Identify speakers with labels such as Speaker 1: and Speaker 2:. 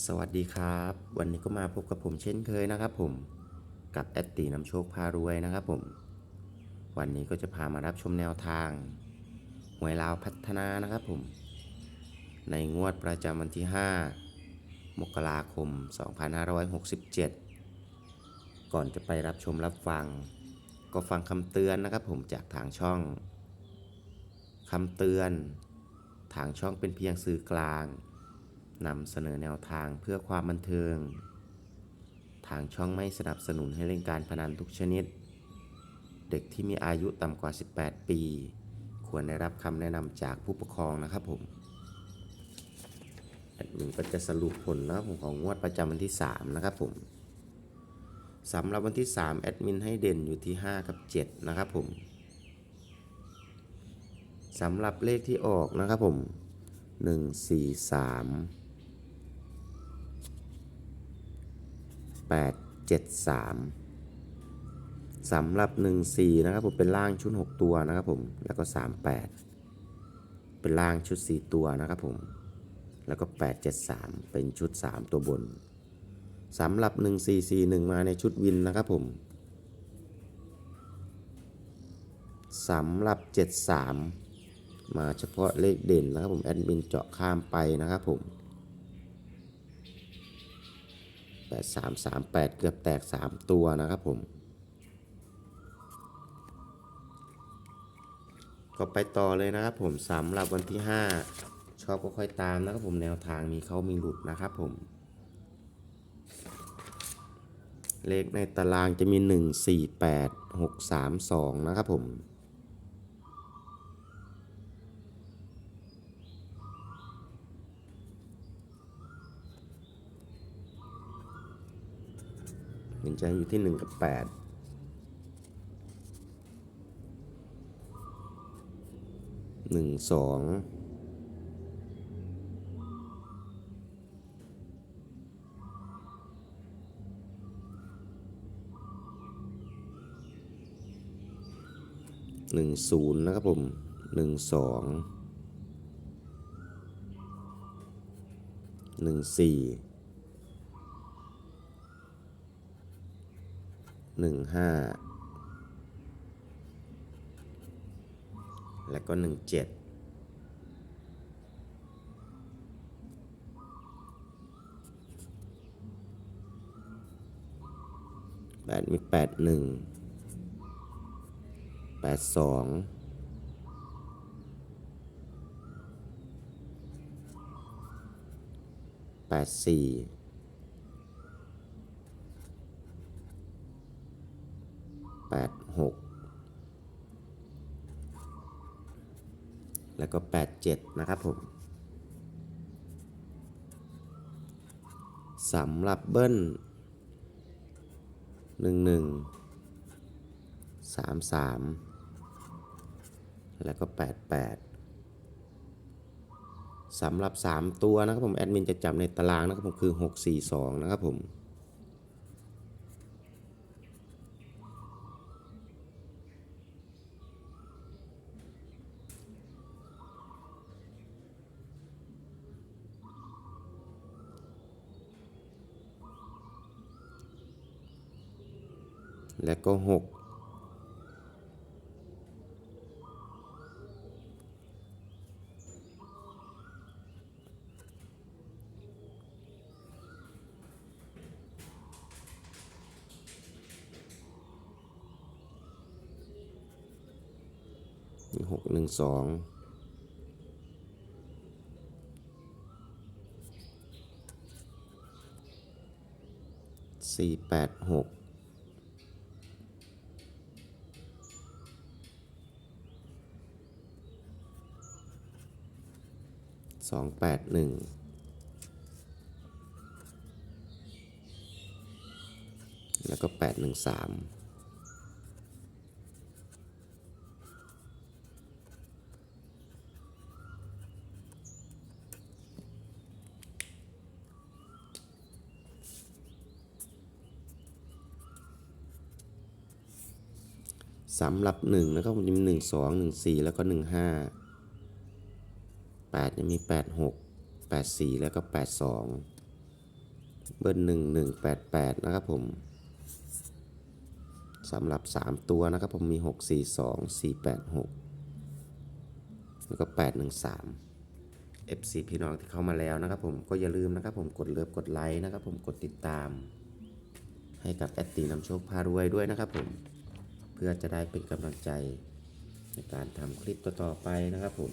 Speaker 1: สวัสดีครับ วันนี้ก็มาพบกับผมเช่นเคยนะครับผมกับแอดตีนำโชคพารวยนะครับผม วันนี้ก็จะพามารับชมแนวทางหวยลาวพัฒนานะครับผม ในงวดประจำวันที่ 5 มกราคม 2567 ก่อนจะไปรับชมรับฟัง ก็ฟังคำเตือนนะครับผมจากทางช่องคำเตือน ทางช่องเป็นเพียงสื่อกลาง นำเสนอแนวทางเพื่อความบันเทิง ทางช่องไม่สนับสนุนให้เล่นการพนันทุกชนิด เด็กที่มีอายุต่ำกว่า 18 ปี ควรได้รับคำแนะนำจากผู้ปกครองนะครับผมแอดมินก็จะสรุปผลนะครับผมของงวดประจำวันที่ 3 นะครับผมสำหรับวันที่ 3 แอดมินให้เด่นอยู่ที่ 5 กับ 7 นะครับผมสำหรับเลขที่ออกนะครับผม 1 4 3 8 7 3สำหรับ 1 4 นะครับผมเป็นล่างชุด 6 ตัวนะครับผม แล้วก็ 3 8 เป็นล่างชุด 4 ตัวนะครับผม แล้วก็ 8 7 3 เป็นชุด 3 ตัวบนสำหรับ 1 4 4 1 มาในชุดวินนะครับผมสำหรับ 7 3 มาเฉพาะเลขเด่นนะครับผมแอดมินเจาะข้ามไปนะครับผม 8 3 3 8 เกือบแตก 3 ตัวนะครับผม ก็ไปต่อเลยนะครับผมสำหรับวันที่ 5 ชอบก็ค่อยตามนะครับผมแนวทางมีเขามีหลุดนะครับผม เลขในตารางจะมี 1 4 8 6 3 2 นะครับผม มันจะอยู่ที่ 1 กับ 8หนึ่งสองหนึ่งศูนย์นะครับผมหนึ่งสองหนึ่งสี่ หนึ่งห้าแล้วก็หนึ่งเจ็ดแปดมีแปดหนึ่งแปดสองแปดสี่ แปดหกแล้วก็87นะครับผมสำหรับเบิ้ล11 33แล้วก็88สำหรับ 3 ตัวนะครับผมแอดมินจะจับในตารางนะครับผมคือ 642 นะครับผม และก็หกหกหนึ่งสองสี่แปดหก สองแปดหนึ่งแล้วก็แปดหนึ่งสามสำหรับหนึ่งนะครับมันจะมีหนึ่งสองหนึ่งสี่แล้วก็หนึ่ งห้าแปดยังมีแปดหกแปดสี่แล้วก็แปดสองเบิ้ลหนึ่งหนึ่งแปดแปดนะครับผมสำหรับ 3 ตัวนะครับผมมี 6 4 2 4 8 6 แล้วก็ 8 1 3 FC พี่น้องที่เข้ามาแล้วนะครับผมก็อย่าลืมนะครับผมกดเลิฟกดไลค์นะครับผมกดติดตาม ให้กับแอดตีนำโชคพารวยด้วยนะครับผมเพื่อจะได้เป็นกำลังใจในการทำคลิปต่อๆไปนะครับผม